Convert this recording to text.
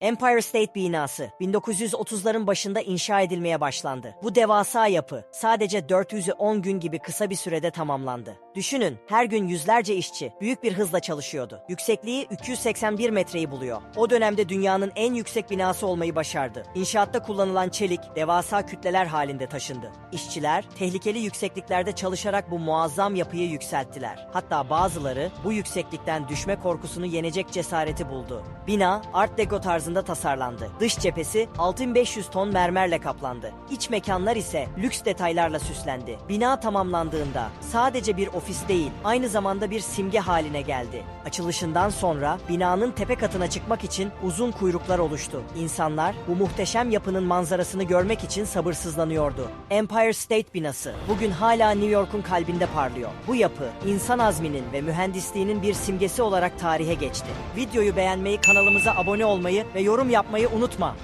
Empire State binası 1930'ların başında inşa edilmeye başlandı. Bu devasa yapı sadece 410 gün gibi kısa bir sürede tamamlandı. Düşünün her gün yüzlerce işçi büyük bir hızla çalışıyordu. Yüksekliği 281 metreyi buluyor. O dönemde dünyanın en yüksek binası olmayı başardı. İnşaatta kullanılan çelik devasa kütleler halinde taşındı. İşçiler tehlikeli yüksekliklerde çalışarak bu muazzam yapıyı yükselttiler. Hatta bazıları bu yükseklikten düşme korkusunu yenecek cesareti buldu. Bina Art Deco tarzında tasarlandı. Dış cephesi 6500 ton mermerle kaplandı. İç mekanlar ise lüks detaylarla süslendi. Bina tamamlandığında sadece bir ofis değil, aynı zamanda bir simge haline geldi. Açılışından sonra binanın tepe katına çıkmak için uzun kuyruklar oluştu. İnsanlar bu muhteşem yapının manzarasını görmek için sabırsızlanıyordu. Empire State binası bugün hala New York'un kalbinde parlıyor. Bu yapı insan azminin ve mühendisliğinin bir simgesi olarak tarihe geçti. Videoyu beğenmeyi, kanalımıza abone olmayı ve yorum yapmayı unutma.